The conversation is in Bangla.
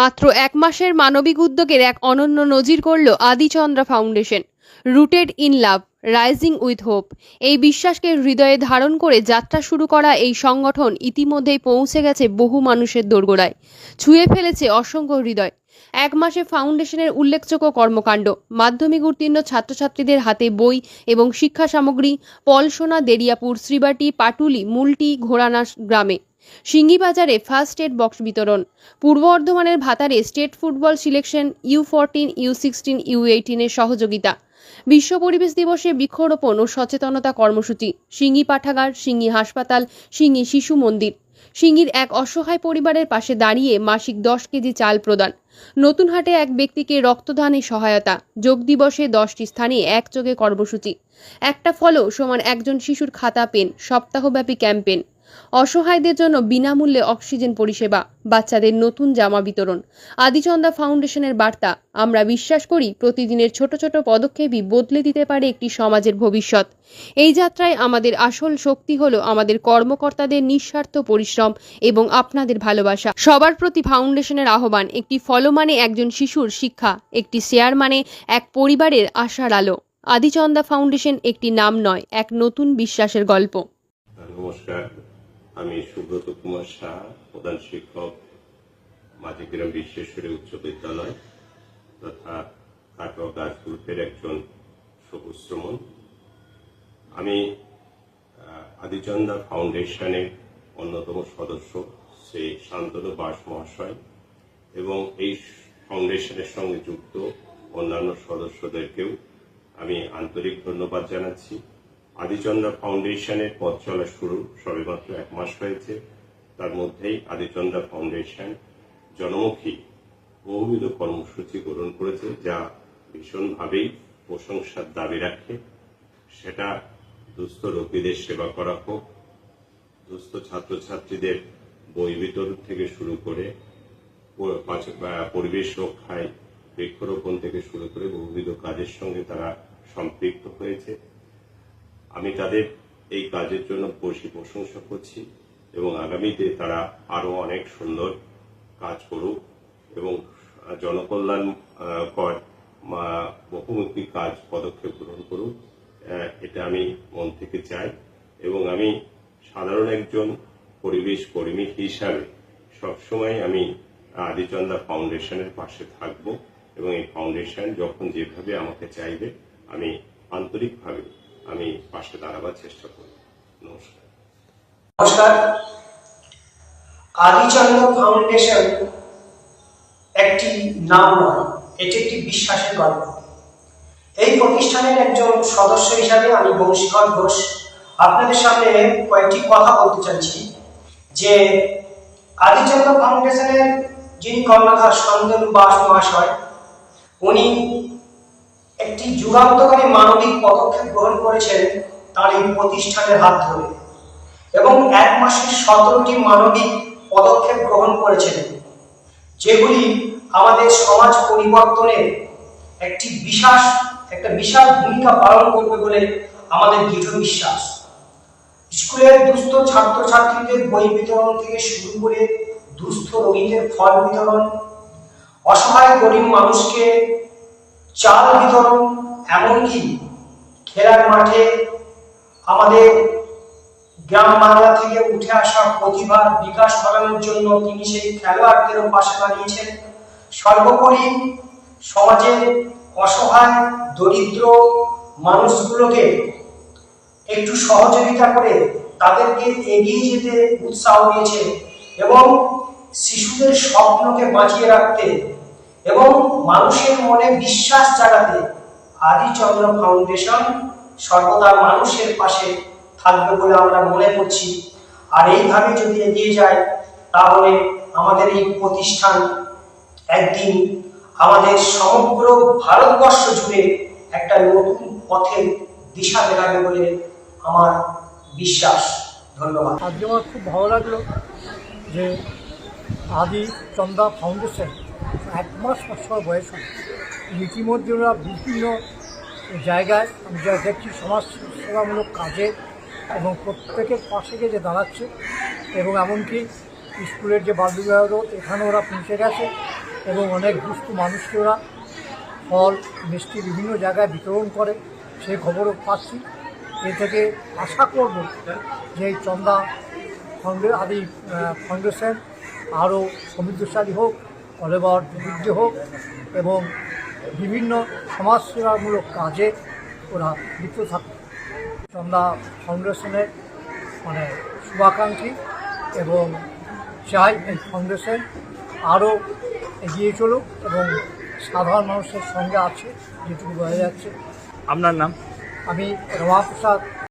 মাত্র এক মাসের মানবিক উদ্যোগের এক অনন্য নজির করল Adichandra foundation. Rooted in love rising with hope এই বিশ্বাসকে হৃদয়ে ধারণ করে যাত্রা শুরু করা এই সংগঠন ইতিমধ্যেই পৌঁছে গেছে বহু মানুষের দোরগোড়ায়। ছুঁয়ে ফেলেছে অসংখ্য হৃদয়। এক মাসে ফাউন্ডেশনের উল্লেখযোগ্য কর্মকাণ্ড, মাধ্যমিক উত্তীর্ণ ছাত্রছাত্রীদের হাতে বই এবং শিক্ষা সামগ্রী, পলসোনা দেরিয়াপুর শ্রীবাটি, পাটুলি, মুলটি ঘোড়ানা গ্রামে। সিঙ্গিবাজারে ফার্স্ট এড বক্স বিতরণ। পূর্ব বর্ধমানের ভাতারে state football selection U fourteen, U sixteen, U এইটিনের সহযোগিতা। বিশ্ব পরিবেশ দিবসে বৃক্ষরোপণ ও সচেতনতা কর্মসূচি। সিঙ্গি পাঠাগার সিঙ্গি হাসপাতাল সিঙ্গি শিশু মন্দির। সিঙ্গির এক অসহায় পরিবারের পাশে দাঁড়িয়ে মাসিক দশ কেজি চাল প্রদান। নতুন হাটে এক ব্যক্তিকে রক্তদানে সহায়তা। যোগ দিবসে দশটি স্থানে একযোগে কর্মসূচি। একটা ফলও সমান একজন শিশুর খাতা পেন। সপ্তাহব্যাপী ক্যাম্পেন অসহায়দের জন্য বিনামূল্যে অক্সিজেন পরিষেবা, বাচ্চাদের নতুন জামা বিতরণ। আদিচন্দা ফাউন্ডেশনের বার্তা, আমরা বিশ্বাস করি প্রতিদিনের ছোট ছোট পদক্ষেপই বদলে দিতে পারে একটি সমাজের ভবিষ্যৎ। এই যাত্রায় আমাদের আসল শক্তি হলো আমাদের কর্মকর্তাদের নিঃস্বার্থ পরিশ্রম এবং আপনাদের ভালোবাসা। সবার প্রতি ফাউন্ডেশনের আহ্বান, একটি ফলো মানে একজন শিশুর শিক্ষা, একটি শেয়ার মানে এক পরিবারের আশার আলো। আদিচন্দা ফাউন্ডেশন একটি নাম নয়, এক নতুন বিশ্বাসের গল্প। নমস্কার। আমি সুব্রত কুমার শাহ প্রধান শিক্ষক মাঝিগ্রাম বিশ্বেশ্বরী উচ্চ বিদ্যালয়, তথা কাটোয়া গাছ গ্রুপের একজন সবুজ আমি আদিচন্দা ফাউন্ডেশনের অন্যতম সদস্য, শ্রী শান্তনু বাস মহাশয়, এবং এই ফাউন্ডেশনের সঙ্গে যুক্ত অন্যান্য সদস্যদেরকেও আমি আন্তরিক ধন্যবাদ জানাচ্ছি। আদিচন্দ্রা ফাউন্ডেশনের পথ চলা শুরু সবেমাত্র এক মাস হয়েছে। তার মধ্যেই আদিচন্দ্রা ফাউন্ডেশন জনমুখী বহুবিধ কর্মসূচি গ্রহণ করেছে, যা ভীষণভাবেই প্রশংসার দাবি রাখে। সেটা দুস্থ রোগীদের সেবা করা হোক, দুস্থ ছাত্রছাত্রীদের বই বিতরণ থেকে শুরু করে পরিবেশ রক্ষায় বৃক্ষরোপণ থেকে শুরু করে বহুবিধ কাজের সঙ্গে তারা সম্পৃক্ত হয়েছে। আমি তাদের এই কাজের জন্য বসে প্রশংসা করছি এবং আগামীতে তারা আরও অনেক সুন্দর কাজ করুক এবং জনকল্যাণ কর বহুমুখী কাজ, পদক্ষেপ গ্রহণ করুক এটা আমি মন থেকে চাই এবং আমি সাধারণ একজন পরিবেশ কর্মী হিসাবে সবসময় আমি আদিচন্দা ফাউন্ডেশনের পাশে থাকব এবং এই ফাউন্ডেশন যখন যেভাবে আমাকে চাইবে, আমি আন্তরিকভাবে আমি পাশে দাঁড়াবার চেষ্টা করব নমস্কার। নমস্কার। আদিচন্দ্র ফাউন্ডেশন একটি নাম নয়, এটি একটি বিশ্বাসের গল্প। এই প্রতিষ্ঠানের একজন সদস্য হিসাবে আমি বংশীধর ঘোষ। আপনাদের সামনে কয়েকটি কথা বলতে চাইছি, যে আদিচন্দ্র ফাউন্ডেশনের যিনি কর্ণধার শান্তনু বাস মহাশয়, উনি একটি যুগান্তকারী মানবিক পদক্ষেপ গ্রহণ করেছেন তার এই প্রতিষ্ঠানের হাত ধরে। এবং এক মাসে সতেরোটি মানবিক পদক্ষেপ গ্রহণ করেছেন, যেগুলি আমাদের সমাজ পরিবর্তনের একটি বিশাস, একটা বিশাল ভূমিকা পালন করবে বলে আমাদের দৃঢ় বিশ্বাস। স্কুলের দুস্থ ছাত্রছাত্রীদের বই বিতরণ থেকে শুরু করে দুস্থ রোগীদের ফল বিতরণ, অসহায় গরিব মানুষকে চাল বিতরণ এমনকি খেলার মাঠে আমাদের গ্রাম বাংলা থেকে উঠে আসা প্রতিভার বিকাশ ঘটানোর জন্য তিনি সেই খেলোয়াড়দেরও পাশে দাঁড়িয়েছেন। সর্বোপরি সমাজের অসহায়, দরিদ্র মানুষগুলোকে একটু সহযোগিতা করে তাদেরকে এগিয়ে যেতে উৎসাহ দিয়েছে এবং শিশুদের স্বপ্নকে বাঁচিয়ে রাখতে এবং মানুষের মনে বিশ্বাস জাগাতে আদিচন্দ্র ফাউন্ডেশন সর্বদা মানুষের পাশে থাকবে বলে আমরা মনে করছি। আর এইভাবে যদি এগিয়ে যায়, তাহলে আমাদের এই প্রতিষ্ঠান একদিন আমাদের সমগ্র ভারতবর্ষ জুড়ে একটা নতুন পথের দিশা দেখাবে বলে আমার বিশ্বাস। ধন্যবাদ। আজকে আমার খুব ভালো লাগল যে আদি চন্দা ফাউন্ডেশন এক মাস সময় বয়স হলো ইতিমধ্যে ওরা বিভিন্ন জায়গায়, আমি যা দেখছি, সমাজ সেবামূলক কাজে এবং প্রত্যেকের পাশে গিয়ে যে দাঁড়াচ্ছে এবং এমনকি স্কুলের যে বাল্যবিবাহ রোধ এখানে ওরা পৌঁছে গেছে এবং অনেক দুস্থ মানুষকে ওরা ফল, মিষ্টি বিভিন্ন জায়গায় বিতরণ করে, সেই খবরও পাচ্ছি। এ থেকে আশা করব যে এই চন্দা ফাউন্ডে, আদি ফাউন্ডেশন আরও সমৃদ্ধশালী হোক। কলেবর বৃদ্ধি হোক এবং বিভিন্ন সমাজসেবামূলক কাজে ওরা লিপ্ত থাকে চন্দা ফাউন্ডেশনের মানে শুভাকাঙ্ক্ষী এবং চাই এই ফাউন্ডেশন আরও এগিয়ে চলুক এবং সাধারণ মানুষের সঙ্গে আছে যেটুকু বোঝা যাচ্ছে। আপনার নাম? আমি রমাপ্রসাদ